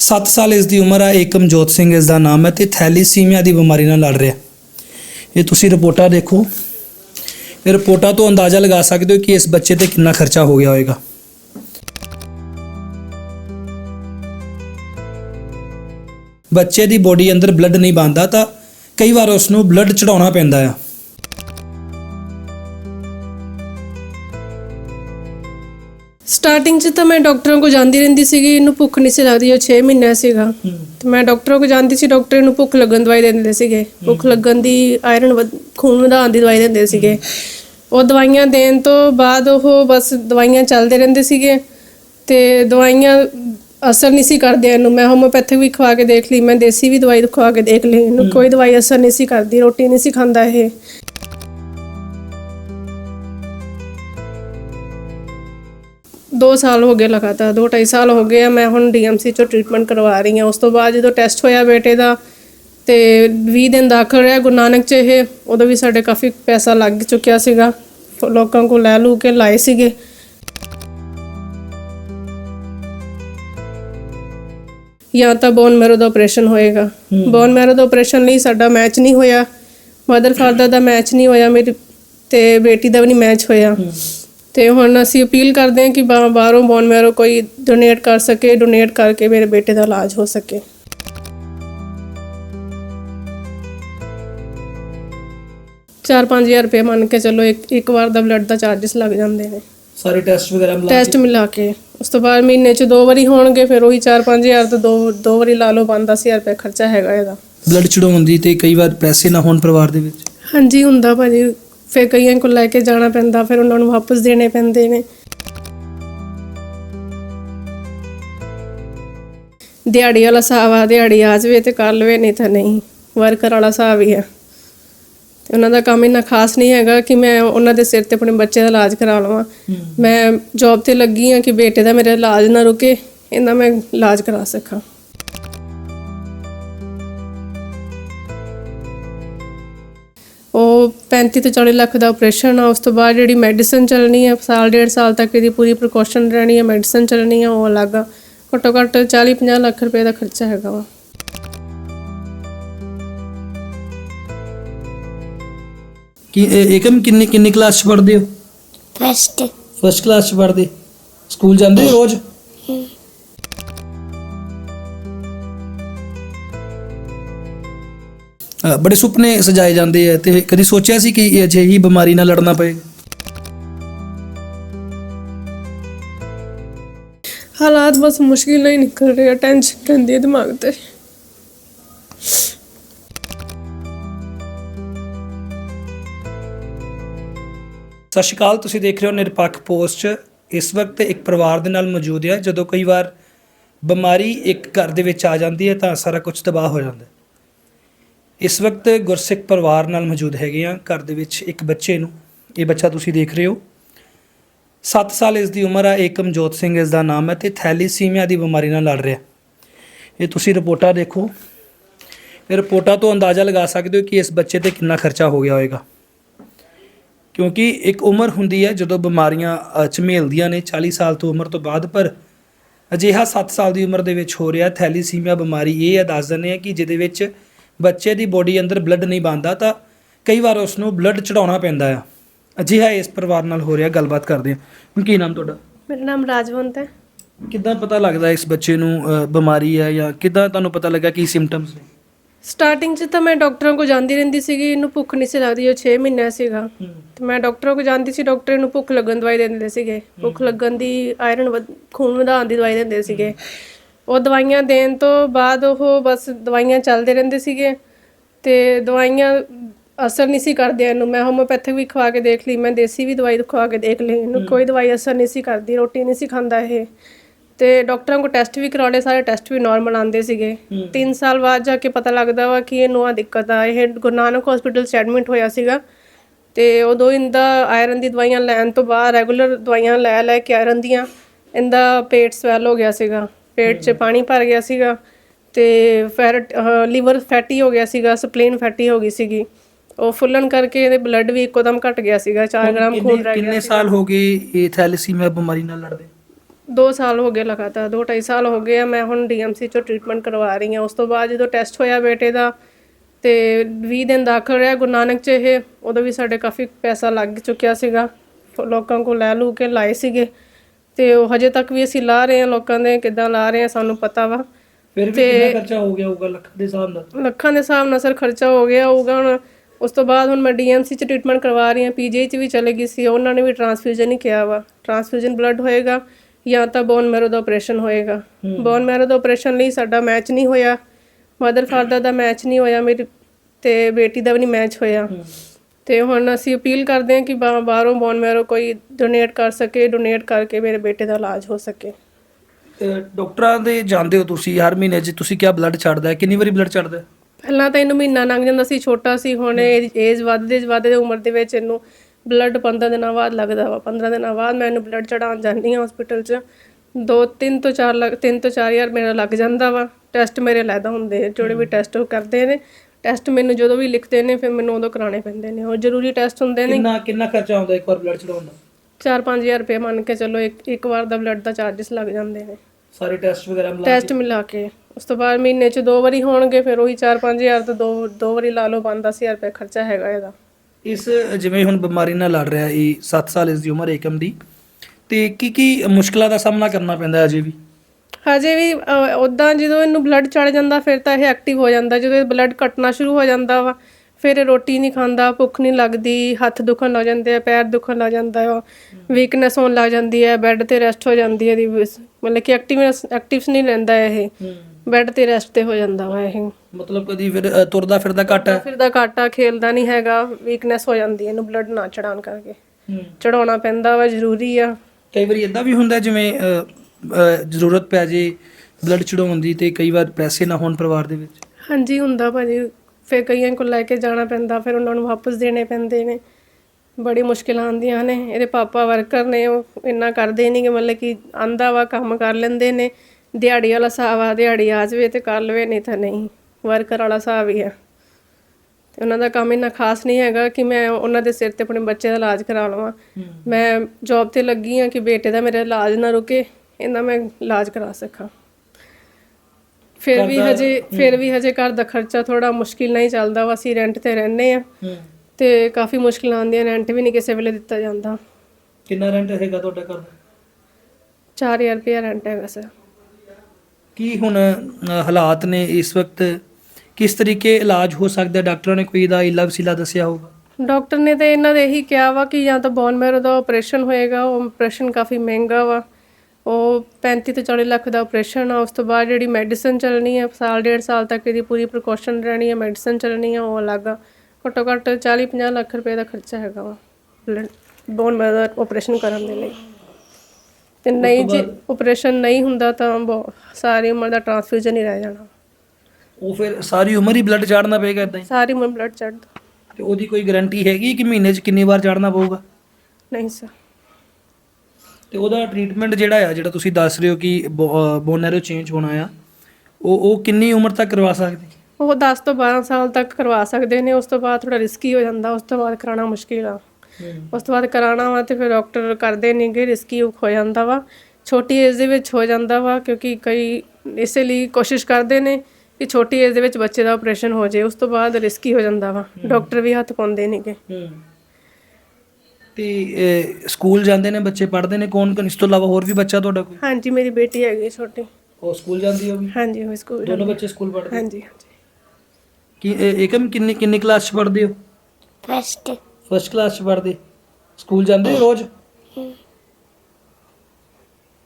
7 ਸਾਲ ਇਸ ਦੀ ਉਮਰ ਹੈ ਏਕਮਜੋਤ ਸਿੰਘ ਇਸ ਦਾ ਨਾਮ ਹੈ ਤੇ ਥੈਲੀਸੀਮੀਆ ਦੀ ਬਿਮਾਰੀ ਨਾਲ ਲੜ ਰਿਹਾ। ਇਹ ਤੁਸੀਂ ਰਿਪੋਰਟਾਂ ਦੇਖੋ। ਇਹ ਰਿਪੋਰਟਾਂ ਤੋਂ ਅੰਦਾਜ਼ਾ ਲਗਾ ਸਕਦੇ ਹੋ ਕਿ ਇਸ ਬੱਚੇ ਤੇ ਕਿੰਨਾ ਖਰਚਾ ਹੋ ਗਿਆ ਹੋਵੇਗਾ ਬੱਚੇ ਦੀ ਬੋਡੀ ਅੰਦਰ ਬਲੱਡ ਨਹੀਂ ਬਣਦਾ ਤਾਂ ਕਈ ਵਾਰ ਉਸ ਨੂੰ ਬਲੱਡ ਚੜਾਉਣਾ ਪੈਂਦਾ ਆ। ਸਟਾਰਟਿੰਗ 'ਚ ਤਾਂ ਮੈਂ ਡਾਕਟਰਾਂ ਕੋਲ ਜਾਂਦੀ ਰਹਿੰਦੀ ਸੀਗੀ ਇਹਨੂੰ ਭੁੱਖ ਨਹੀਂ ਸੀ ਲੱਗਦੀ ਉਹ 6 ਮਹੀਨਾ ਸੀਗਾ। ਤੇ ਮੈਂ ਡਾਕਟਰਾਂ ਕੋਲ ਜਾਂਦੀ ਸੀ ਡਾਕਟਰ ਇਹਨੂੰ ਭੁੱਖ ਲੱਗਣ ਦਵਾਈ ਦਿੰਦੇ ਸੀਗੇ। ਭੁੱਖ ਲੱਗਣ ਦੀ ਆਇਰਨ ਖੂਨ ਵਧਾਉਣ ਦੀ ਦਵਾਈ ਦਿੰਦੇ ਸੀਗੇ। ਉਹ ਦਵਾਈਆਂ ਦੇਣ ਤੋਂ ਬਾਅਦ ਉਹ ਬਸ ਦਵਾਈਆਂ ਚੱਲਦੇ ਰਹਿੰਦੇ ਸੀਗੇ। ਤੇ ਦਵਾਈਆਂ ਅਸਰ ਨਹੀਂ ਸੀ ਕਰਦੇ ਇਹਨੂੰ। ਮੈਂ ਹੋਮੋਪੈਥਿਕ ਵੀ ਖਵਾ ਕੇ ਦੇਖ ਲਈ ਮੈਂ ਦੇਸੀ ਵੀ ਦਵਾਈ ਖਵਾ ਕੇ ਦੇਖ ਲਈ। ਇਹਨੂੰ ਕੋਈ ਦਵਾਈ ਅਸਰ ਨਹੀਂ ਸੀ ਕਰਦੀ ਰੋਟੀ ਨਹੀਂ ਸੀ ਖਾਂਦਾ ਇਹ। ਦੋ ਸਾਲ ਹੋ ਗਏ ਲਗਾਤਾਰ ਦੋ ਢਾਈ ਸਾਲ ਹੋ ਗਏ ਆ ਮੈਂ ਹੁਣ ਡੀਐਮਸੀ ਚੋਂ ਟ੍ਰੀਟਮੈਂਟ ਕਰਵਾ ਰਹੀ ਹਾਂ। ਉਸ ਤੋਂ ਬਾਅਦ ਜਦੋਂ ਟੈਸਟ ਹੋਇਆ ਬੇਟੇ ਦਾ ਤੇ 20 ਦਿਨ ਦਾਖਲ ਰਿਹਾ ਗੁਰੂ ਨਾਨਕ ਚ ਇਹ ਉਦੋਂ ਵੀ ਸਾਡੇ ਕਾਫੀ ਪੈਸਾ ਲੱਗ ਚੁੱਕਿਆ ਸੀਗਾ। ਲੋਕਾਂ ਕੋਲ ਲੈ ਲੂ ਕੇ ਲਾਏ ਸੀਗੇ। ਜਾਂ ਤਾਂ ਬੋਨ ਮੈਰੋ ਦਾ ਆਪਰੇਸ਼ਨ ਹੋਏਗਾ। ਬੋਨ ਮੈਰੋ ਦਾ ਆਪਰੇਸ਼ਨ ਲਈ ਸਾਡਾ ਮੈਚ ਨਹੀਂ ਹੋਇਆ। ਮਦਰ ਫਾਦਰ ਦਾ ਮੈਚ ਨਹੀਂ ਹੋਇਆ ਮੇਰੀ ਤੇ ਬੇਟੀ ਦਾ ਵੀ ਨਹੀਂ ਮੈਚ ਹੋਇਆ। ਤੇ ਹੁਣ ਅਸੀਂ ਅਪੀਲ ਕਰਦੇ ਹਾਂ ਕਿ ਬਾ- ਬਾਹਰੋਂ ਬੋਨ ਮੈਰੋ ਕੋਈ ਡੋਨੇਟ ਕਰ ਸਕੇ ਡੋਨੇਟ ਕਰਕੇ ਮੇਰੇ ਬੇਟੇ ਦਾ ਇਲਾਜ ਹੋ ਸਕੇ। ਚਾਰ ਪੰਜ ਹਜ਼ਾਰ ਰੁਪਏ ਮੰਨ ਕੇ ਚੱਲੋ ਇੱਕ ਇੱਕ ਵਾਰ ਦਾ ਬਲੱਡ ਦਾ ਚਾਰजेस ਲੱਗ ਜਾਂਦੇ ਨੇ। ਸਾਰੇ ਟੈਸਟ ਵਗੈਰਾ ਮਿਲਾ ਟੈਸਟ ਮਿਲਾ ਕੇ। ਉਸ ਤੋਂ ਬਾਅਦ ਮਹੀਨੇ ਚ ਦੋ ਵਾਰੀ ਹੋਣਗੇ ਫਿਰ ਉਹੀ 4-5000 ਤੋਂ ਦੋ ਦੋ ਵਾਰੀ ਲਾ ਲਓ 5-10000 ਰੁਪਏ ਖਰਚਾ ਹੈਗਾ ਇਹਦਾ। ਬਲੱਡ ਚੜਾਉਣ ਦੀ ਤੇ ਕਈ ਵਾਰ ਪੈਸੇ ਨਾ ਹੋਣ ਪਰਿਵਾਰ ਦੇ ਵਿੱਚ? ਹਾਂਜੀ ਹੁੰਦਾ ਭਾਜੀ। ਫਿਰ ਕਈਆਂ ਕੋਲ ਲੈ ਕੇ ਜਾਣਾ ਪੈਂਦਾ ਫਿਰ ਉਹਨਾਂ ਨੂੰ ਵਾਪਸ ਦੇਣੇ ਪੈਂਦੇ ਨੇ। ਦਿਹਾੜੀ ਵਾਲਾ ਹਿਸਾਬ ਆ ਦਿਹਾੜੀ ਆ ਜਾਵੇ ਤੇ ਕਰ ਲਵੇ ਨਹੀਂ ਤਾਂ ਨਹੀਂ ਵਰਕਰ ਵਾਲਾ ਹਿਸਾਬ ਹੀ ਆ। ਤੇ ਉਹਨਾਂ ਦਾ ਕੰਮ ਇੰਨਾ ਖਾਸ ਨਹੀਂ ਹੈਗਾ ਕਿ ਮੈਂ ਉਹਨਾਂ ਦੇ ਸਿਰ ਤੇ ਆਪਣੇ ਬੱਚੇ ਦਾ ਇਲਾਜ ਕਰਾ ਲਵਾਂ। ਮੈਂ ਜੌਬ ਤੇ ਲੱਗੀ ਆ ਕਿ ਬੇਟੇ ਦਾ ਮੇਰਾ ਇਲਾਜ ਨਾ ਰੁਕੇ ਇਹਦਾ ਮੈਂ ਇਲਾਜ ਕਰਾ ਸਕਾਂ। ਉਹ 35 ਤੋਂ 40 ਲੱਖ ਦਾ ਆਪਰੇਸ਼ਨ ਆ ਉਸ ਤੋਂ ਬਾਅਦ ਜਿਹੜੀ ਮੈਡੀਸਨ ਚੱਲਣੀ ਹੈ ਸਾਲ ਡੇਢ ਸਾਲ ਤੱਕ ਇਹਦੀ ਪੂਰੀ ਪ੍ਰੀਕਾਸ਼ਨ ਰਹਿਣੀ ਹੈ ਮੈਡੀਸਨ ਚੱਲਣੀ ਹੈ ਉਹ ਅਲੱਗ ਘੱਟੋ ਘੱਟ 40 50 ਲੱਖ ਰੁਪਏ ਦਾ ਖਰਚਾ ਹੈਗਾ ਵਾ। ਕਿ ਇਹ- ਏਕਮ ਕਿੰਨੀ ਕਿੰਨੀ ਕਲਾਸ ਚ ਪੜ੍ਹਦੇ ਹੋ? ਫਸਟ ਫਸਟ ਕਲਾਸ ਚ ਪੜ੍ਹਦੇ। ਸਕੂਲ ਜਾਂਦੇ ਹੋ ਰੋਜ਼? ਬੜੇ ਸੁਪਨੇ ਸਜਾਏ ਜਾਂਦੇ ਆ ਤੇ ਕਦੀ ਸੋਚਿਆ ਸੀ ਕਿ ਇਹ ਅਜਿਹੀ ਬਿਮਾਰੀ ਨਾਲ ਲੜਨਾ ਪਏਗਾ ਹਾਲਾਤ ਬਸ ਮੁਸ਼ਕਿਲ ਨਹੀਂ ਨਿਕਲ ਰਹੇ ਟੈਨਸ਼ਨ ਕਹਿੰਦੀ ਹੈ ਦਿਮਾਗ ਤੇ। ਸਤਿ ਸ਼੍ਰੀ ਅਕਾਲ ਤੁਸੀਂ ਦੇਖ ਰਹੇ ਹੋ ਨਿਰਪੱਖ ਪੋਸਟ। ਇਸ ਵਕਤ ਇੱਕ ਪਰਿਵਾਰ ਦੇ ਨਾਲ ਮੌਜੂਦ ਹੈ ਜਦੋਂ ਕਈ ਵਾਰ ਬਿਮਾਰੀ ਇੱਕ ਘਰ ਦੇ ਵਿੱਚ ਆ ਜਾਂਦੀ ਹੈ ਤਾਂ ਸਾਰਾ ਕੁਝ ਤਬਾਹ ਹੋ ਜਾਂਦਾ ਹੈ। ਇਸ ਵਕਤ ਗੁਰਸਿੱਖ ਪਰਿਵਾਰ ਨਾਲ ਮੌਜੂਦ ਹੈਗੇ ਆ ਘਰ ਦੇ ਵਿੱਚ ਇੱਕ ਬੱਚੇ ਨੂੰ। ਇਹ ਬੱਚਾ ਤੁਸੀਂ ਦੇਖ ਰਹੇ ਹੋ। 7 ਸਾਲ ਇਸ ਦੀ ਉਮਰ ਹੈ ਏਕਮਜੋਤ ਸਿੰਘ ਇਸ ਦਾ ਨਾਮ ਹੈ ਤੇ ਥੈਲੀਸੀਮੀਆ ਦੀ ਬਿਮਾਰੀ ਨਾਲ ਲੜ ਰਿਹਾ। ਇਹ ਤੁਸੀਂ ਰਿਪੋਰਟਾਂ ਦੇਖੋ। ਇਹ ਰਿਪੋਰਟਾਂ ਤੋਂ ਅੰਦਾਜ਼ਾ ਲਗਾ ਸਕਦੇ ਹੋ ਕਿ ਇਸ ਬੱਚੇ ਤੇ ਕਿੰਨਾ ਖਰਚਾ ਹੋ ਗਿਆ ਹੋਵੇਗਾ। ਕਿਉਂਕਿ ਇੱਕ ਉਮਰ ਹੁੰਦੀ ਹੈ ਜਦੋਂ ਬਿਮਾਰੀਆਂ ਝਮੇਲਦੀਆਂ ਨੇ 40 ਸਾਲ ਤੋਂ ਉਮਰ ਤੋਂ ਬਾਅਦ। ਪਰ ਅਜਿਹਾ 7 ਸਾਲ ਦੀ ਉਮਰ ਦੇ ਵਿੱਚ ਹੋ ਰਿਹਾ ਥੈਲੀਸੀਮੀਆ ਬਿਮਾਰੀ ਇਹ ਆ ਦੱਸ ਦਿੰਦੇ ਆ ਕਿ ਜਿਹਦੇ ਵਿੱਚ ਬੱਚੇ ਦੀ ਬੋਡੀ ਅੰਦਰ ਬਲੱਡ ਨਹੀਂ ਬਣਦਾ ਤਾਂ ਕਈ ਵਾਰ ਉਸ ਨੂੰ ਬਲੱਡ ਚੜਾਉਣਾ ਪੈਂਦਾ ਆ। ਅਜਿਹਾ ਇਸ ਪਰਿਵਾਰ ਨਾਲ ਹੋ ਰਿਹਾ ਗੱਲਬਾਤ ਕਰਦੇ ਆ ਹੁਣ ਕੀ ਨਾਮ ਤੁਹਾਡਾ? ਮੇਰਾ ਨਾਮ ਰਾਜਵੰਤ ਹੈ। ਕਿੱਦਾਂ ਪਤਾ ਲੱਗਦਾ ਇਸ ਬੱਚੇ ਨੂੰ ਬਿਮਾਰੀ ਹੈ ਜਾਂ ਕਿੱਦਾਂ ਤੁਹਾਨੂੰ ਪਤਾ ਲੱਗਾ ਕੀ ਸਿੰਪਟਮਸ ਨੇ? ਸਟਾਰਟਿੰਗ 'ਚ ਤਾਂ ਮੈਂ ਡਾਕਟਰਾਂ ਕੋਲ ਜਾਂਦੀ ਰਹਿੰਦੀ ਸੀਗੀ ਇਹਨੂੰ ਭੁੱਖ ਨਹੀਂ ਸੀ ਲੱਗਦੀ ਉਹ 6 ਮਹੀਨਾ ਸੀਗਾ। ਤੇ ਮੈਂ ਡਾਕਟਰਾਂ ਕੋਲ ਜਾਂਦੀ ਸੀ ਡਾਕਟਰ ਇਹਨੂੰ ਭੁੱਖ ਲੱਗਣ ਦਵਾਈ ਦਿੰਦੇ ਸੀਗੇ। ਭੁੱਖ ਲੱਗਣ ਦੀ ਆਇਰਨ ਖੂਨ ਵਧਾਉਣ ਦੀ ਦਵਾਈ ਦਿੰਦੇ ਸੀਗੇ। ਉਹ ਦਵਾਈਆਂ ਦੇਣ ਤੋਂ ਬਾਅਦ ਉਹ ਬਸ ਦਵਾਈਆਂ ਚੱਲਦੇ ਰਹਿੰਦੇ ਸੀਗੇ ਤੇ ਦਵਾਈਆਂ ਅਸਰ ਨਹੀਂ ਸੀ ਕਰਦੇ ਇਹਨੂੰ। ਮੈਂ ਹੋਮੋਪੈਥਿਕ ਵੀ ਖਵਾ ਕੇ ਦੇਖ ਲਈ ਮੈਂ ਦੇਸੀ ਵੀ ਦਵਾਈ ਖਵਾ ਕੇ ਦੇਖ ਲਈ। ਇਹਨੂੰ ਕੋਈ ਦਵਾਈ ਅਸਰ ਨਹੀਂ ਸੀ ਕਰਦੀ ਰੋਟੀ ਨਹੀਂ ਸੀ ਖਾਂਦਾ ਇਹ। ਤੇ ਡਾਕਟਰਾਂ ਕੋਲ ਟੈਸਟ ਵੀ ਕਰਾ ਲਏ ਸਾਰੇ ਟੈਸਟ ਵੀ ਨਾਰਮਲ ਆਉਂਦੇ ਸੀਗੇ। 3 ਸਾਲ ਬਾਅਦ ਜਾ ਕੇ ਪਤਾ ਲੱਗਦਾ ਵਾ ਕਿ ਇਹਨੂੰ ਆ ਦਿੱਕਤ ਆ। ਇਹ ਗੁਰੂ ਨਾਨਕ ਹਸਪੀਟਲ 'ਚ ਐਡਮਿਟ ਹੋਇਆ ਸੀਗਾ। ਤੇ ਉਦੋਂ ਇਹਦਾ ਆਇਰਨ ਦੀ ਦਵਾਈਆਂ ਲੈਣ ਤੋਂ ਬਾਅਦ ਰੈਗੂਲਰ ਦਵਾਈਆਂ ਲੈ ਲੈ ਕੇ ਆਇਰਨ ਦੀਆਂ ਇਹਦਾ ਪੇਟ ਸਵੈਲ ਹੋ ਗਿਆ ਸੀਗਾ। ਪੇਟ 'ਚ ਪਾਣੀ ਭਰ ਗਿਆ ਸੀਗਾ ਤੇ ਫੈਟ ਲੀਵਰ ਫੈਟੀ ਹੋ ਗਿਆ ਸੀਗਾ ਸਪਲੀਨ ਫੈਟੀ ਹੋ ਗਈ ਸੀਗੀ। ਉਹ ਫੁੱਲਣ ਕਰਕੇ ਇਹਦੇ ਬਲੱਡ ਵੀ ਇੱਕੋਦਮ ਘਟ ਗਿਆ ਸੀਗਾ 4 ਗ੍ਰਾਮ ਖੂਨ ਰਹਿ ਗਿਆ ਕਿੰਨੇ ਸਾਲ ਹੋ ਗਏ ਇਹ ਥੈਲੀਸੀਮੀਆ ਬਿਮਾਰੀ ਨਾਲ ਲੜਦੇ? 2 ਸਾਲ ਹੋ ਗਏ ਲਗਾਤਾਰ 2 2.5 ਸਾਲ ਹੋ ਗਏ ਆ ਮੈਂ ਹੁਣ ਡੀਐਮਸੀ ਚੋਂ ਟ੍ਰੀਟਮੈਂਟ ਕਰਵਾ ਰਹੀ ਹਾਂ। ਉਸ ਤੋਂ ਬਾਅਦ ਜਦੋਂ ਟੈਸਟ ਹੋਇਆ ਬੇਟੇ ਦਾ ਤੇ 20 ਦਿਨ ਦਾਖਲ ਰਿਹਾ ਗੁਰੂ ਨਾਨਕ ਚ ਇਹ ਉਦੋਂ ਵੀ ਸਾਡੇ ਕਾਫੀ ਪੈਸਾ ਲੱਗ ਚੁੱਕਿਆ ਸੀਗਾ। ਲੋਕਾਂ ਕੋਲ ਲੈ ਲੂ ਕੇ ਲਾਏ ਸੀਗੇ। ਤੇ ਉਹ ਹਜੇ ਤੱਕ ਵੀ ਅਸੀਂ ਲਾ ਰਹੇ ਹਾਂ ਲੋਕਾਂ ਦੇ ਕਿੱਦਾਂ ਲਾ ਰਹੇ ਹਾਂ ਸਾਨੂੰ ਪਤਾ ਵਾ। ਫਿਰ ਵੀ ਤੇ- ਕਿੰਨਾ ਖਰਚਾ ਹੋ ਗਿਆ ਹੋਊਗਾ ਲੱਖ ਦੇ ਹਿਸਾਬ ਨਾਲ? ਲੱਖਾਂ ਦੇ ਹਿਸਾਬ ਨਾਲ ਸਰ ਖਰਚਾ ਹੋ ਗਿਆ ਹੋਊਗਾ ਹੁਣ ਉਸ ਤੋਂ ਬਾਅਦ ਹੁਣ ਮੈਂ ਡੀਐਮਸੀ ਚ ਟ੍ਰੀਟਮੈਂਟ ਕਰਵਾ ਰਹੀ ਹਾਂ ਪੀਜੀ ਚ ਵੀ ਚਲੇ ਗਈ ਸੀ ਉਹਨਾਂ ਨੇ ਵੀ ਟ੍ਰਾਂਸਫਿਊਜ਼ਨ ਹੀ ਕਿਹਾ ਵਾ। ਟ੍ਰਾਂਸਫਿਊਜ਼ਨ ਬਲੱਡ ਹੋਏਗਾ ਜਾਂ ਤਾਂ ਬੋਨ ਮੈਰੋ ਦਾ ਆਪਰੇਸ਼ਨ ਹੋਏਗਾ। ਬੋਨ ਮੈਰੋ ਦਾ ਆਪਰੇਸ਼ਨ ਲਈ ਸਾਡਾ ਮੈਚ ਨਹੀਂ ਹੋਇਆ ਮਦਰ ਫਾਦਰ ਦਾ ਮੈਚ ਨਹੀਂ ਹੋਇਆ ਮੇਰੀ ਤੇ ਬੇਟੀ ਦਾ ਵੀ ਨਹੀਂ ਮੈਚ ਹੋਇਆ। ਤੇ ਹੁਣ ਅਸੀਂ ਅਪੀਲ ਕਰਦੇ ਹਾਂ ਕਿ ਬਾ- ਬਾਹਰੋਂ ਬੋਨ ਮੈਰੋ ਕੋਈ ਡੋਨੇਟ ਕਰ ਸਕੇ ਡੋਨੇਟ ਕਰਕੇ ਮੇਰੇ ਬੇਟੇ ਦਾ ਇਲਾਜ ਹੋ ਸਕੇ। ਅਹ ਡਾਕਟਰਾਂ ਦੇ ਜਾਂਦੇ ਹੋ ਤੁਸੀਂ ਹਰ ਮਹੀਨੇ 'ਚ ਤੁਸੀਂ ਕਿਹਾ ਬਲੱਡ ਛੱਡਦਾ ਹੈ? ਕਿੰਨੀ ਵਾਰੀ ਬਲੱਡ ਛੱਡਦਾ ਹੈ? ਪਹਿਲਾਂ ਤਾਂ ਇਹਨੂੰ ਮਹੀਨਾ ਲੰਘ ਜਾਂਦਾ ਸੀ ਛੋਟਾ ਸੀ ਹੁਣ ਏਜ ਵੱਧਦੇ ਵੱਧਦੇ ਉਮਰ ਦੇ ਵਿੱਚ ਇਹਨੂੰ ਬਲੱਡ 15 ਦਿਨਾਂ ਬਾਅਦ ਲੱਗਦਾ ਵਾ 15 ਦਿਨਾਂ ਬਾਅਦ ਮੈਂ ਇਹਨੂੰ ਬਲੱਡ ਚੜਾਉਣ ਜਾਂਦੀ ਹਾਂ ਹਸਪੀਟਲ 'ਚ। ਦੋ ਤਿੰਨ ਤੋਂ ਚਾਰ ਲੱਖ ਤਿੰਨ ਤੋਂ ਚਾਰ ਹਜ਼ਾਰ ਮੇਰਾ ਲੱਗ ਜਾਂਦਾ ਵਾ ਟੈਸਟ ਮੇਰੇ ਲੈਦਾ ਹੁੰਦੇ ਆ, ਜਿਹੜੇ ਵੀ ਟੈਸਟ ਉਹ ਕਰਦੇ ਨੇ। ਟੈਸਟ ਮੈਨੂੰ ਜਦੋਂ ਵੀ ਲਿਖਦੇ ਨੇ ਫਿਰ ਮੈਨੂੰ ਉਦੋਂ ਕਰਾਉਣੇ ਪੈਂਦੇ ਨੇ। ਉਹ ਜ਼ਰੂਰੀ ਟੈਸਟ ਹੁੰਦੇ ਨੇ। ਕਿੰਨਾ ਕਿੰਨਾ ਖਰਚਾ ਆਉਂਦਾ ਇੱਕ ਵਾਰ ਬਲੱਡ ਚੜਾਉਣ ਦਾ? 4-5000 ਰੁਪਏ ਮੰਨ ਕੇ ਚੱਲੋ ਇੱਕ ਇੱਕ ਵਾਰ ਦਾ ਬਲੱਡ ਦਾ ਚਾਰजेस ਲੱਗ ਜਾਂਦੇ ਨੇ। ਸਾਰੇ ਟੈਸਟ ਵਗੈਰਾ ਮਿਲਾ ਟੈਸਟ ਮਿਲਾ ਕੇ। ਉਸ ਤੋਂ ਬਾਅਦ ਮਹੀਨੇ 'ਚ ਦੋ ਵਾਰੀ ਹੋਣਗੇ ਫਿਰ ਉਹੀ 4-5000 ਤੋਂ ਦੋ ਦੋ ਵਾਰੀ ਲਾ ਲਓ 5-10000 ਰੁਪਏ ਖਰਚਾ ਹੈਗਾ ਇਹਦਾ। ਇਸ ਜਿਵੇਂ ਹੁਣ ਬਿਮਾਰੀ ਨਾਲ ਲੜ ਰਿਹਾ ਇਹ 7 ਸਾਲ ਇਸ ਦੀ ਉਮਰ ਏਕਮ ਦੀ ਤੇ ਕੀ ਕੀ ਮੁਸ਼ਕਲਾਂ ਦਾ ਸਾਹਮਣਾ ਕਰਨਾ ਪੈਂਦਾ ਹੈ ਅਜੇ ਵੀ? ਹਜੇ ਵੀ ਉਦਾਂ ਜਦੋਂ ਇਹਨੂੰ ਬਲੱਡ ਚੜ ਜਾਂਦਾ ਫਿਰ ਤਾਂ ਇਹ ਐਕਟਿਵ ਹੋ ਜਾਂਦਾ। ਜਦੋਂ ਇਹ ਬਲੱਡ ਘਟਣਾ ਸ਼ੁਰੂ ਹੋ ਜਾਂਦਾ ਵਾ ਫਿਰ ਇਹ ਰੋਟੀ ਨਹੀਂ ਖਾਂਦਾ ਭੁੱਖ ਨਹੀਂ ਲੱਗਦੀ ਹੱਥ ਦੁਖਣ ਲੱਗ ਜਾਂਦੇ ਆ ਪੈਰ ਦੁਖਣ ਲੱਗ ਜਾਂਦਾ ਹੈ ਵੀਕਨੈਸ ਹੋਣ ਲੱਗ ਜਾਂਦੀ ਹੈ ਬੈੱਡ ਤੇ ਰੈਸਟ ਹੋ ਜਾਂਦੀ ਹੈ ਦੀ ਮਤਲਬ ਕਿ ਐਕਟਿਵਨੈਸ ਐਕਟਿਵਸ ਨਹੀਂ ਰਹਿੰਦਾ ਇਹ। ਬੈੱਡ ਤੇ ਰੈਸਟ ਤੇ ਹੋ ਜਾਂਦਾ ਵਾ ਇਹ। ਮਤਲਬ ਕਦੀ ਫਿਰ ਤੁਰਦਾ ਫਿਰਦਾ ਘੱਟ? ਹੈ ਫਿਰ ਦਾ ਘਾਟਾ ਖੇਲਦਾ ਨਹੀਂ ਹੈਗਾ ਵੀਕਨੈਸ ਹੋ ਜਾਂਦੀ ਹੈ ਇਹਨੂੰ ਬਲੱਡ ਨਾ ਚੜਾਉਣ ਕਰਕੇ। ਚੜਾਉਣਾ ਪੈਂਦਾ ਵਾ ਜ਼ਰੂਰੀ ਆ। ਕਈ ਵਾਰੀ ਇਦਾਂ ਵੀ ਹੁੰਦਾ ਜਿਵੇਂ ਜ਼ਰੂਰਤ ਪੈ ਜੇ ਬਲੱਡ ਚੜਾਉਣ ਦੀ ਤੇ ਕਈ ਵਾਰ ਪੈਸੇ ਨਾ ਹੋਣ ਪਰਿਵਾਰ ਦੇ ਵਿੱਚ। ਹਾਂਜੀ ਹੁੰਦਾ ਭਾਜੀ। ਫਿਰ ਕਈਆਂ ਕੋਲ ਲੈ ਕੇ ਜਾਣਾ ਪੈਂਦਾ ਫਿਰ ਉਹਨਾਂ ਨੂੰ ਵਾਪਸ ਦੇਣੇ ਪੈਂਦੇ ਨੇ। ਬੜੀ ਮੁਸ਼ਕਿਲਾਂ ਆਉਂਦੀਆਂ ਨੇ। ਇਹਦੇ ਪਾਪਾ ਵਰਕਰ ਨੇ ਉਹ ਇੰਨਾ ਕਰਦੇ ਨਹੀਂ ਕਿ ਮਤਲਬ ਕਿ ਆਂਦਾ ਵਾ ਕੰਮ ਕਰ ਲੈਂਦੇ ਨੇ। ਦਿਹਾੜੀ ਵਾਲਾ ਹਿਸਾਬ ਆ ਦਿਹਾੜੀ ਆ ਜਾਵੇ ਤੇ ਕਰ ਲਵੇ ਨਹੀਂ ਤਾਂ ਨਹੀਂ। ਵਰਕਰ ਵਾਲਾ ਹਿਸਾਬ ਹੀ ਆ। ਤੇ ਉਹਨਾਂ ਦਾ ਕੰਮ ਇੰਨਾ ਖਾਸ ਨਹੀਂ ਹੈਗਾ ਕਿ ਮੈਂ ਉਹਨਾਂ ਦੇ ਸਿਰ ਤੇ ਆਪਣੇ ਬੱਚੇ ਦਾ ਇਲਾਜ ਕਰਾ ਲਵਾਂ। ਮੈਂ ਜੌਬ ਤੇ ਲੱਗੀ ਆ ਕਿ ਬੇਟੇ ਦਾ ਮੇਰਾ ਇਲਾਜ ਨਾ ਰੁਕੇ। ਇਹਨਾਂ ਮੈਂ ਇਲਾਜ ਕਰਾ ਸਕਾਂ। ਫਿਰ ਵੀ ਹਜੇ ਫਿਰ ਵੀ ਹਜੇ ਘਰ ਦਾ ਖਰਚਾ ਥੋੜਾ ਮੁਸ਼ਕਿਲ ਨਹੀਂ ਚੱਲਦਾ ਵਾ ਅਸੀਂ ਰੈਂਟ ਤੇ ਰਹਿੰਦੇ ਆ ਤੇ ਕਾਫੀ ਮੁਸ਼ਕਿਲਾਂ ਆਉਂਦੀਆਂ ਰੈਂਟ ਵੀ ਨਹੀਂ ਕਿਸੇ ਵੇਲੇ ਦਿੱਤਾ ਜਾਂਦਾ। ਕਿੰਨਾ ਰੈਂਟ ਹੈਗਾ ਤੁਹਾਡਾ ਘਰ ਦਾ? 4000 ਰੁਪਏ ਰੈਂਟ ਹੈਗਾ ਸਰ। ਕੀ ਹੁਣ ਹਾਲਾਤ ਨੇ ਇਸ ਵਕਤ? ਕਿਸ ਤਰੀਕੇ ਇਲਾਜ ਹੋ ਸਕਦਾ? ਡਾਕਟਰਾਂ ਨੇ ਕੋਈ ਦਾ ਇਲਾ ਵਸੀਲਾ ਦੱਸਿਆ ਹੋਊਗਾ? ਡਾਕਟਰ ਨੇ ਤਾਂ ਇਹਨਾਂ ਦੇ ਇਹੀ ਕਿਹਾ ਵਾ ਕਿ ਜਾਂ ਤਾਂ ਬੋਨ ਮੈਰੋ ਦਾ ਆਪਰੇਸ਼ਨ ਹੋਏਗਾ ਉਹ ਆਪਰੇਸ਼ਨ ਕਾਫੀ ਮਹਿੰਗਾ ਵਾ। ਉਹ 35 ਤੋਂ 40 ਲੱਖ ਦਾ ਆਪਰੇਸ਼ਨ ਆ ਉਸ ਤੋਂ ਬਾਅਦ ਜਿਹੜੀ ਮੈਡੀਸਨ ਚੱਲਣੀ ਹੈ ਸਾਲ ਡੇਢ ਸਾਲ ਤੱਕ ਇਹਦੀ ਪੂਰੀ ਪ੍ਰੀਕਾਸ਼ਨ ਰਹਿਣੀ ਹੈ ਮੈਡੀਸਨ ਚੱਲਣੀ ਹੈ ਉਹ ਅਲੱਗ ਆ। ਘੱਟੋ ਘੱਟ 40 50 ਲੱਖ ਰੁਪਏ ਦਾ ਖਰਚਾ ਹੈਗਾ ਵਾ ਬੋਨ ਦਾ ਆਪਰੇਸ਼ਨ ਕਰਨ ਦੇ ਲਈ। ਤੇ ਨਹੀਂ ਜੇ ਆਪਰੇਸ਼ਨ ਨਹੀਂ ਹੁੰਦਾ ਤਾਂ ਸਾਰੀ ਉਮਰ ਦਾ ਟ੍ਰਾਂਸਫਿਊਜ਼ਨ ਹੀ ਰਹਿ ਜਾਣਾ। ਉਹ ਫਿਰ ਸਾਰੀ ਉਮਰ ਹੀ ਬਲੱਡ ਚਾੜਨਾ ਪਏਗਾ ਇਦਾਂ ਹੀ? ਸਾਰੀ ਉਮਰ ਬਲੱਡ ਚੜਦਾ। ਤੇ ਉਹਦੀ ਕੋਈ ਗਾਰੰਟੀ ਹੈਗੀ ਕਿ ਮਹੀਨੇ 'ਚ ਕਿੰਨੀ ਵਾਰ ਚਾੜਨਾ ਪਊਗਾ? ਨਹੀਂ ਸਰ ਤੇ ਉਹਦਾ ਟ੍ਰੀਟਮੈਂਟ ਜਿਹੜਾ ਆ ਜਿਹੜਾ ਤੁਸੀਂ ਦੱਸ ਰਹੇ ਹੋ ਕਿ ਬੋਨੈਰੋ ਚੇਂਜ ਹੋਣਾ ਆ ਉਹ ਉਹ ਕਿੰਨੀ ਉਮਰ ਤੱਕ ਕਰਵਾ ਸਕਦੇ? ਉਹ 10 ਤੋਂ 12 ਸਾਲ ਤੱਕ ਕਰਵਾ ਸਕਦੇ ਨੇ ਉਸ ਤੋਂ ਬਾਅਦ ਥੋੜਾ ਰਿਸਕੀ ਹੋ ਜਾਂਦਾ ਉਸ ਤੋਂ ਬਾਅਦ ਕਰਾਉਣਾ ਮੁਸ਼ਕਿਲ ਆ। ਉਸ ਤੋਂ ਬਾਅਦ ਕਰਾਉਣਾ ਵਾ ਤੇ ਫਿਰ ਡਾਕਟਰ ਕਰਦੇ ਨਹੀਂਗੇ ਰਿਸਕੀ ਹੋ ਜਾਂਦਾ ਵਾ। ਛੋਟੀ ਏਜ ਦੇ ਵਿੱਚ ਹੋ ਜਾਂਦਾ ਵਾ ਕਿਉਂਕਿ ਕਈ ਇਸੇ ਲਈ ਕੋਸ਼ਿਸ਼ ਕਰਦੇ ਨੇ ਕਿ ਛੋਟੀ ਏਜ ਦੇ ਵਿੱਚ ਬੱਚੇ ਦਾ ਆਪਰੇਸ਼ਨ ਹੋ ਜਾਏ ਉਸ ਤੋਂ ਬਾਅਦ ਰਿਸਕੀ ਹੋ ਜਾਂਦਾ ਵਾ। ਡਾਕਟਰ ਵੀ ਹੱਥ ਪਾਉਂਦੇ ਨਹੀਂਗੇ ਤੇ ਸਕੂਲ ਜਾਂਦੇ ਨੇ ਬੱਚੇ ਪੜ੍ਹਦੇ ਨੇ ਕੌਣ ਕੌਣ? ਇਸ ਤੋਂ ਇਲਾਵਾ ਹੋਰ ਵੀ ਬੱਚਾ ਤੁਹਾਡਾ ਕੋਈ? ਹਾਂਜੀ ਮੇਰੀ ਬੇਟੀ ਹੈਗੀ ਹੈ ਛੋਟੀ। ਉਹ ਸਕੂਲ ਜਾਂਦੀ ਹੋਗੀ ਹਾਂਜੀ ਉਹ ਸਕੂਲ ਦੋਨੋਂ ਬੱਚੇ ਸਕੂਲ ਪੜ੍ਹਦੇ? ਹਾਂਜੀ ਹਾਂਜੀ। ਕੀ ਇਹ- ਏਕਮ ਕਿੰਨੀ ਕਿੰਨੀ ਕਲਾਸ 'ਚ ਪੜ੍ਹਦੇ ਹੋ? ਫਸਟ ਫਸਟ ਕਲਾਸ 'ਚ ਪੜ੍ਹਦੇ। ਸਕੂਲ ਜਾਂਦੇ ਹੋ ਰੋਜ਼?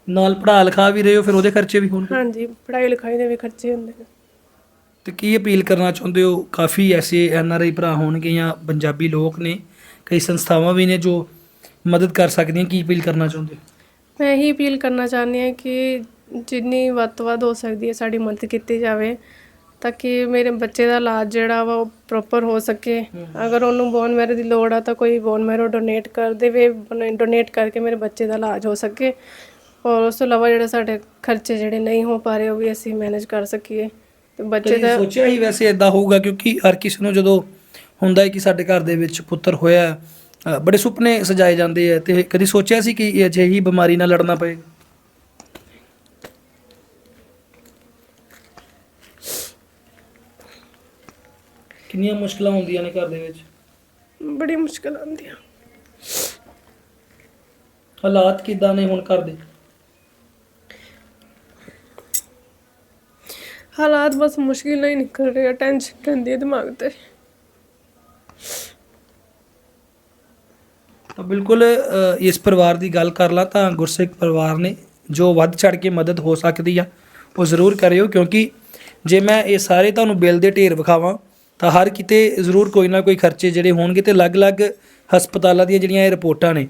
ਨਾਲ ਪੜ੍ਹਾ ਲਿਖਾ ਵੀ ਰਹੇ ਹੋ ਫਿਰ ਉਹਦੇ ਖਰਚੇ ਵੀ ਹੋਣਗੇ? ਹਾਂਜੀ ਪੜ੍ਹਾਈ ਲਿਖਾਈ ਦੇ ਵੀ ਖਰਚੇ ਹੁੰਦੇ ਨੇ। ਤੇ ਕੀ ਅਪੀਲ ਕਰਨਾ ਚਾਹੁੰਦੇ ਹੋ? ਕਾਫੀ ਐਸੇ ਐਨ ਆਰ ਆਈ ਭਰਾ ਹੋਣਗੇ ਜਾਂ ਪੰਜਾਬੀ ਲੋਕ ਨੇ ਕਈ ਸੰਸਥਾਵਾਂ ਵੀ ਨੇ ਜੋ ਮਦਦ ਕਰ ਸਕਦੀਆਂ ਕੀ ਅਪੀਲ ਕਰਨਾ ਚਾਹੁੰਦੇ? ਹੋ ਮੈਂ ਇਹੀ ਅਪੀਲ ਕਰਨਾ ਚਾਹੁੰਦੀ ਹਾਂ ਕਿ ਜਿੰਨੀ ਵੱਧ ਤੋਂ ਵੱਧ ਹੋ ਸਕਦੀ ਹੈ ਸਾਡੀ ਮਦਦ ਕੀਤੀ ਜਾਵੇ ਤਾਂ ਕਿ ਮੇਰੇ ਬੱਚੇ ਦਾ ਇਲਾਜ ਜਿਹੜਾ ਵਾ ਉਹ ਪ੍ਰੋਪਰ ਹੋ ਸਕੇ। ਅਗਰ ਉਹਨੂੰ ਬੋਨ ਮੈਰੋ ਦੀ ਲੋੜ ਆ ਤਾਂ ਕੋਈ ਬੋਨ ਮੈਰੋ ਡੋਨੇਟ ਕਰ ਦੇਵੇ ਡੋਨੇਟ ਕਰਕੇ ਮੇਰੇ ਬੱਚੇ ਦਾ ਇਲਾਜ ਹੋ ਸਕੇ। ਔਰ ਉਸ ਤੋਂ ਇਲਾਵਾ ਜਿਹੜੇ ਸਾਡੇ ਖਰਚੇ ਜਿਹੜੇ ਨਹੀਂ ਹੋ ਪਾ ਰਹੇ ਉਹ ਵੀ ਅਸੀਂ ਮੈਨੇਜ ਕਰ ਸਕੀਏ। ਤੇ ਬੱਚੇ ਦਾ ਸੋਚਿਆ ਹੀ ਵੈਸੇ ਇਦਾਂ ਹੋਊਗਾ ਕਿਉਂਕਿ ਹਰ ਕਿਸੇ ਨੂੰ ਜਦੋਂ ਹੁੰਦਾ ਹੈ ਕਿ ਸਾਡੇ ਘਰ ਦੇ ਵਿੱਚ ਪੁੱਤਰ ਹੋਇਆ ਬੜੇ ਸੁਪਨੇ ਸਜਾਏ ਜਾਂਦੇ ਆ ਤੇ ਕਦੀ ਸੋਚਿਆ ਸੀ ਕਿ ਇਹ ਅਜਿਹੀ ਬਿਮਾਰੀ ਨਾਲ ਲੜਨਾ ਪਏਗਾ ਕਿੰਨੀਆਂ ਮੁਸ਼ਕਲਾਂ ਹੁੰਦੀਆਂ ਨੇ ਘਰ ਦੇ ਵਿੱਚ? ਬੜੀ ਮੁਸ਼ਕਲ ਆਉਂਦੀਆਂ। ਹਾਲਾਤ ਕਿਦਾਂ ਨੇ ਹੁਣ ਘਰ ਦੇ? ਹਾਲਾਤ ਬਸ ਮੁਸ਼ਕਿਲ ਨਹੀਂ ਨਿਕਲ ਰਿਹਾ ਟੈਨਸ਼ਨ ਰਹਿੰਦੀ ਹੈ ਦਿਮਾਗ ਤੇ। ਬਿਲਕੁਲ ਇਸ ਪਰਿਵਾਰ ਦੀ ਗੱਲ ਕਰ ਲਾਂ ਤਾਂ ਗੁਰਸਿੱਖ ਪਰਿਵਾਰ ਨੇ ਜੋ ਵੱਧ ਚੜ ਕੇ ਮਦਦ ਹੋ ਸਕਦੀ ਆ, ਉਹ ਜ਼ਰੂਰ ਕਰਿਓ ਕਿਉਂਕਿ ਜੇ ਮੈਂ ਇਹ ਸਾਰੇ ਤੁਹਾਨੂੰ ਬਿੱਲ ਦੇ ਢੇਰ ਵਿਖਾਵਾਂ, ਤਾਂ ਹਰ ਕਿਤੇ ਜ਼ਰੂਰ ਕੋਈ ਨਾ ਕੋਈ ਖਰਚੇ ਜਿਹੜੇ ਹੋਣਗੇ ਤੇ ਅਲੱਗ-ਅਲੱਗ ਹਸਪਤਾਲਾਂ ਦੀਆਂ ਜਿਹੜੀਆਂ ਇਹ ਰਿਪੋਰਟਾਂ ਨੇ।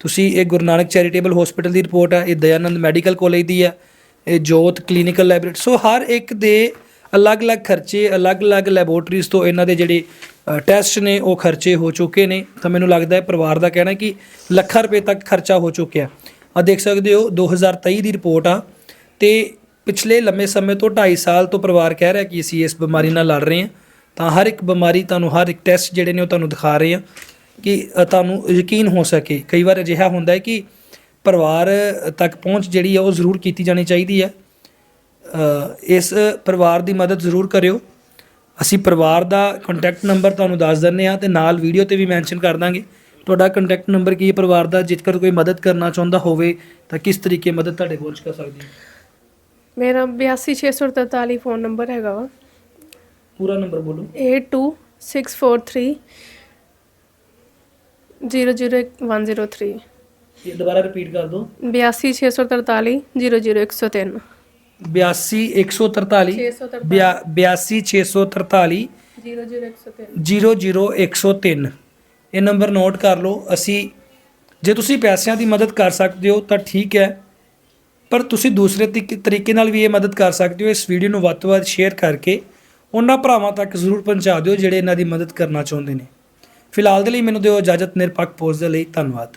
ਤੁਸੀਂ ਇਹ ਗੁਰੂ ਨਾਨਕ ਚੈਰੀਟੇਬਲ ਹਸਪੀਟਲ ਦੀ ਰਿਪੋਰਟ ਹੈ ਇਹ ਦਇਆਨੰਦ ਮੈਡੀਕਲ ਕਾਲਜ ਦੀ ਹੈ ਇਹ ਜੋਤ ਕਲੀਨਿਕਲ ਲੈਬੋਰੇਟਰੀ ਸੋ ਹਰ ਇੱਕ ਦੇ ਅਲੱਗ-ਅਲੱਗ ਖਰਚੇ, ਅਲੱਗ-ਅਲੱਗ ਲੈਬੋਰਟਰੀਜ਼ ਤੋਂ ਇਹਨਾਂ ਦੇ ਜਿਹੜੇ ਟੈਸਟ ਨੇ ਉਹ ਖਰਚੇ ਹੋ ਚੁੱਕੇ ਨੇ। ਤਾਂ ਮੈਨੂੰ ਲੱਗਦਾ ਹੈ ਪਰਿਵਾਰ ਦਾ ਕਹਿਣਾ ਕਿ ਲੱਖਾਂ ਰੁਪਏ ਤੱਕ ਖਰਚਾ ਹੋ ਚੁੱਕਿਆ ਆ ਦੇਖ ਸਕਦੇ ਹੋ 2023 ਦੀ ਰਿਪੋਰਟ ਆ। ਤੇ ਪਿਛਲੇ ਲੰਮੇ ਸਮੇਂ ਤੋਂ 2.5 ਸਾਲ ਤੋਂ ਪਰਿਵਾਰ ਕਹਿ ਰਿਹਾ ਕਿ ਅਸੀਂ ਇਸ ਬਿਮਾਰੀ ਨਾਲ ਲੜ ਰਹੇ ਹਾਂ। ਤਾਂ ਹਰ ਇੱਕ ਬਿਮਾਰੀ ਤੁਹਾਨੂੰ, ਹਰ ਇੱਕ ਟੈਸਟ ਜਿਹੜੇ ਨੇ ਉਹ ਤੁਹਾਨੂੰ ਦਿਖਾ ਰਹੇ ਆ ਕਿ ਤੁਹਾਨੂੰ ਯਕੀਨ ਹੋ ਸਕੇ। ਕਈ ਵਾਰ ਅਜਿਹਾ ਹੁੰਦਾ ਹੈ ਕਿ ਪਰਿਵਾਰ ਤੱਕ ਪਹੁੰਚ ਜਿਹੜੀ ਆ ਉਹ ਜ਼ਰੂਰ ਕੀਤੀ ਜਾਣੀ ਚਾਹੀਦੀ ਹੈ। ਇਸ ਪਰਿਵਾਰ ਦੀ ਮਦਦ ਜ਼ਰੂਰ ਕਰਿਓ। ਅਸੀਂ ਪਰਿਵਾਰ ਦਾ ਕੰਟੈਕਟ ਨੰਬਰ ਤੁਹਾਨੂੰ ਦੱਸ ਦਿੰਨੇ ਆ ਤੇ ਨਾਲ ਵੀਡੀਓ ਤੇ ਵੀ ਮੈਂਸ਼ਨ ਕਰ ਦਾਂਗੇ। ਤੁਹਾਡਾ ਕੰਟੈਕਟ ਨੰਬਰ ਕੀ ਹੈ? ਪਰਿਵਾਰ ਦਾ ਜੇਕਰ ਕੋਈ ਮਦਦ ਕਰਨਾ ਚਾਹੁੰਦਾ ਹੋਵੇ ਤਾਂ ਕਿਸ ਤਰੀਕੇ ਮਦਦ ਤੁਹਾਡੇ ਪਹੁੰਚ ਕਰ ਸਕਦੀ ਹੈ? ਮੇਰਾ 82643 ਫੋਨ ਨੰਬਰ ਹੈਗਾ ਵਾ। ਪੂਰਾ ਨੰਬਰ ਬੋਲੋ। 82643 00103 ਇਹ ਦੁਬਾਰਾ ਰਿਪੀਟ ਕਰ ਦਿਓ। 82643 00103 82143 82643 00103 00103 ਇਹ ਨੰਬਰ ਨੋਟ ਕਰ ਲਓ। ਅਸੀਂ ਜੇ ਤੁਸੀਂ ਪੈਸਿਆਂ ਦੀ ਮਦਦ ਕਰ ਸਕਦੇ ਹੋ ਤਾਂ ਠੀਕ ਹੈ ਪਰ ਤੁਸੀਂ ਦੂਸਰੇ ਤਰੀਕੇ- ਤਰੀਕੇ ਨਾਲ ਵੀ ਇਹ ਮਦਦ ਕਰ ਸਕਦੇ ਹੋ ਇਸ ਵੀਡੀਓ ਨੂੰ ਵੱਧ ਤੋਂ ਵੱਧ ਸ਼ੇਅਰ ਕਰਕੇ। ਉਹਨਾਂ ਭਰਾਵਾਂ ਤੱਕ ਜ਼ਰੂਰ ਪਹੁੰਚਾ ਦਿਓ ਜਿਹੜੇ ਇਹਨਾਂ ਦੀ ਮਦਦ ਕਰਨਾ ਚਾਹੁੰਦੇ ਨੇ। ਫਿਲਹਾਲ ਦੇ ਲਈ ਮੈਨੂੰ ਦਿਓ ਇਜਾਜ਼ਤ ਨਿਰਪੱਖ ਪੋਸਟ ਦੇ ਲਈ ਧੰਨਵਾਦ।